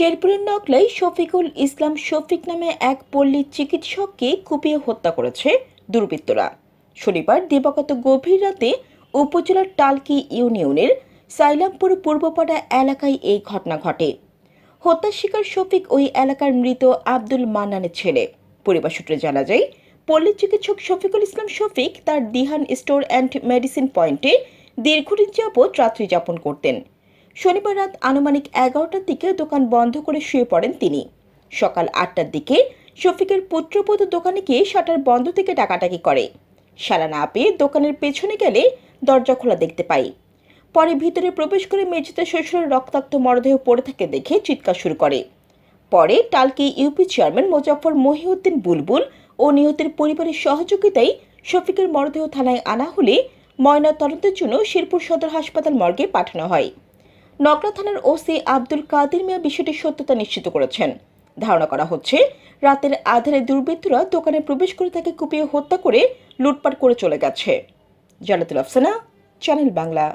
শেরপুরের নকলাই শফিকুল ইসলাম শফিক নামে এক পল্লী চিকিৎসককে কুপিয়ে হত্যা করেছে দুর্বৃত্তরা। শনিবার দিবাগত গভীর রাতে উপজেলার টালকি ইউনিয়নের সাইলামপুর পূর্বপাড়া এলাকায় এই ঘটনা ঘটে। হত্যার শিকার শফিক ওই এলাকার মৃত আব্দুল মান্নানের ছেলে। পরিবার সূত্রে জানা যায়, পল্লী চিকিৎসক শফিকুল ইসলাম শফিক তার দিহান স্টোর অ্যান্ড মেডিসিন পয়েন্টে দীর্ঘদিন যাবৎ রাত্রি যাপন করতেন। শনিবার রাত আনুমানিক এগারোটার দিকে দোকান বন্ধ করে শুয়ে পড়েন তিনি। সকাল আটটার দিকে শফিকের পুত্রবধূ দোকানে গিয়ে শাটার বন্ধ থেকে ডাকাডাকি করে। সারা না পেয়ে দোকানের পেছনে গেলে দরজা খোলা দেখতে পাই। পরে ভিতরে প্রবেশ করে মেঝেতে শ্বশুরের রক্তাক্ত মরদেহ পড়ে থাকে দেখে চিৎকার শুরু করে। পরে টালকি ইউপি চেয়ারম্যান মোজাফর মহিউদ্দিন বুলবুল ও নিহতের পরিবারের সহযোগিতায় শফিকের মরদেহ থানায় আনা হলে ময়না তদন্তের জন্য শেরপুর সদর হাসপাতাল মর্গে পাঠানো হয়। নগরা থানার ওসি আব্দুল কাদের মিয়া বিষয়টির সত্যতা নিশ্চিত করেছেন। ধারণা করা হচ্ছে, রাতের আধারে দুর্বৃত্তরা দোকানে প্রবেশ করে তাকে কুপিয়ে হত্যা করে লুটপাট করে চলে গেছে। জালাতুল আফসানা, চ্যানেল বাংলা।